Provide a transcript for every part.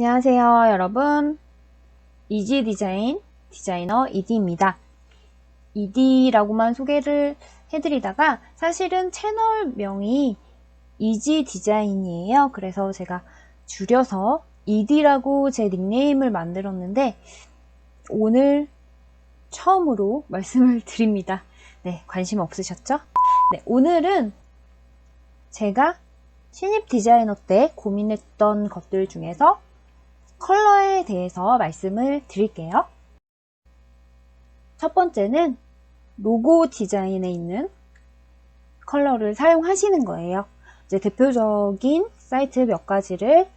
안녕하세요, 여러분. 이지 디자인 디자이너 이디입니다. 이디라고만 소개를 해드리다가 사실은 채널명이 이지 디자인이에요. 그래서 제가 줄여서 이디라고 제 닉네임을 만들었는데 오늘 처음으로 말씀을 드립니다. 네, 관심 없으셨죠? 네, 오늘은 제가 신입 디자이너 때 고민했던 것들 중에서 컬러에 대해서 말씀을 드릴게요. 첫 번째는 로고 디자인에 있는 컬러를 사용하시는 거예요. 이제 대표적인 사이트 몇 가지를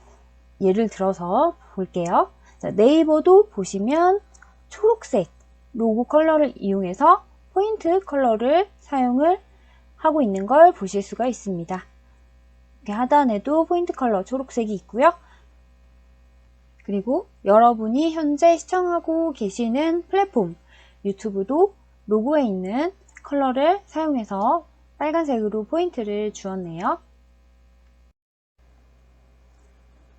예를 들어서 볼게요. 자, 네이버도 보시면 초록색 로고 컬러를 이용해서 포인트 컬러를 사용을 하고 있는 걸 보실 수가 있습니다. 이렇게 하단에도 포인트 컬러 초록색이 있고요. 그리고 여러분이 현재 시청하고 계시는 플랫폼 유튜브도 로고에 있는 컬러를 사용해서 빨간색으로 포인트를 주었네요.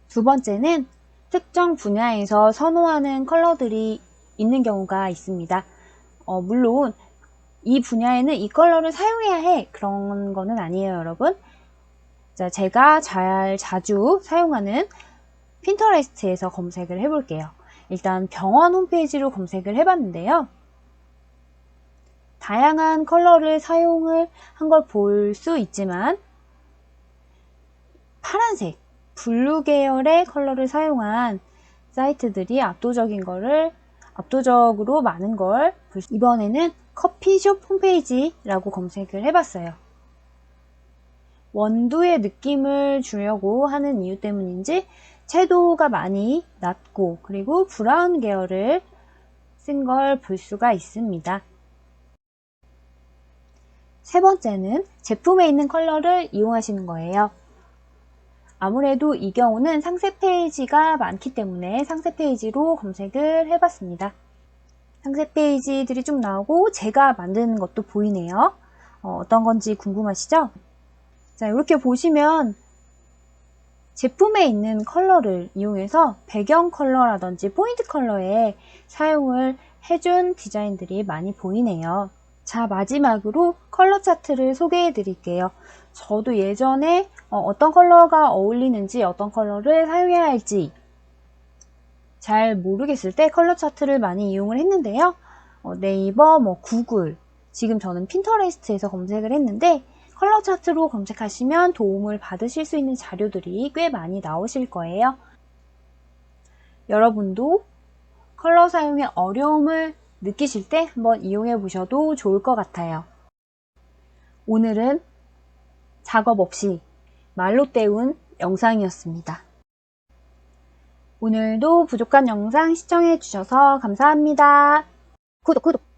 두 번째는 특정 분야에서 선호하는 컬러들이 있는 경우가 있습니다. 어, 물론 이 분야에는 이 컬러를 사용해야 해 그런 거는 아니에요 여러분 자, 제가 잘 자주 사용하는 핀터레스트에서 검색을 해볼게요 일단 병원 홈페이지로 검색을 해봤는데요 다양한 컬러를 사용을 한 걸 볼 수 있지만 파란색, 블루 계열의 컬러를 사용한 사이트들이 압도적인 거를 압도적으로 많은 걸 이번에는 커피숍 홈페이지라고 검색을 해봤어요. 원두의 느낌을 주려고 하는 이유 때문인지 채도가 많이 낮고 그리고 브라운 계열을 쓴 걸 볼 수가 있습니다. 세 번째는 제품에 있는 컬러를 이용하시는 거예요. 아무래도 이 경우는 상세 페이지가 많기 때문에 상세 페이지로 검색을 해봤습니다. 상세 페이지들이 쭉 나오고 제가 만드는 것도 보이네요. 어, 떤 건지 궁금하시죠? 자, 이렇게 보시면 제품에 있는 컬러를 이용해서 배경 컬러라든지 포인트 컬러에 사용을 해준 디자인들이 많이 보이네요. 자, 마지막으로 컬러 차트를 소개해 드릴게요. 저도 예전에 어, 떤 컬러가 어울리는지 어떤 컬러를 사용해야 할지 잘 모르겠을 때 컬러 차트를 많이 이용을 했는데요. 어, 네이버, 뭐 구글, 지금 저는 핀터레스트에서 검색을 했는데 컬러 차트로 검색하시면 도움을 받으실 수 있는 자료들이 꽤 많이 나오실 거예요. 여러분도 컬러 사용에 어려움을 느끼실 때 한번 이용해 보셔도 좋을 것 같아요. 오늘은 작업 없이 말로 때운 영상이었습니다. 오늘도 부족한 영상 시청해 주셔서 감사합니다. 구독, 구독!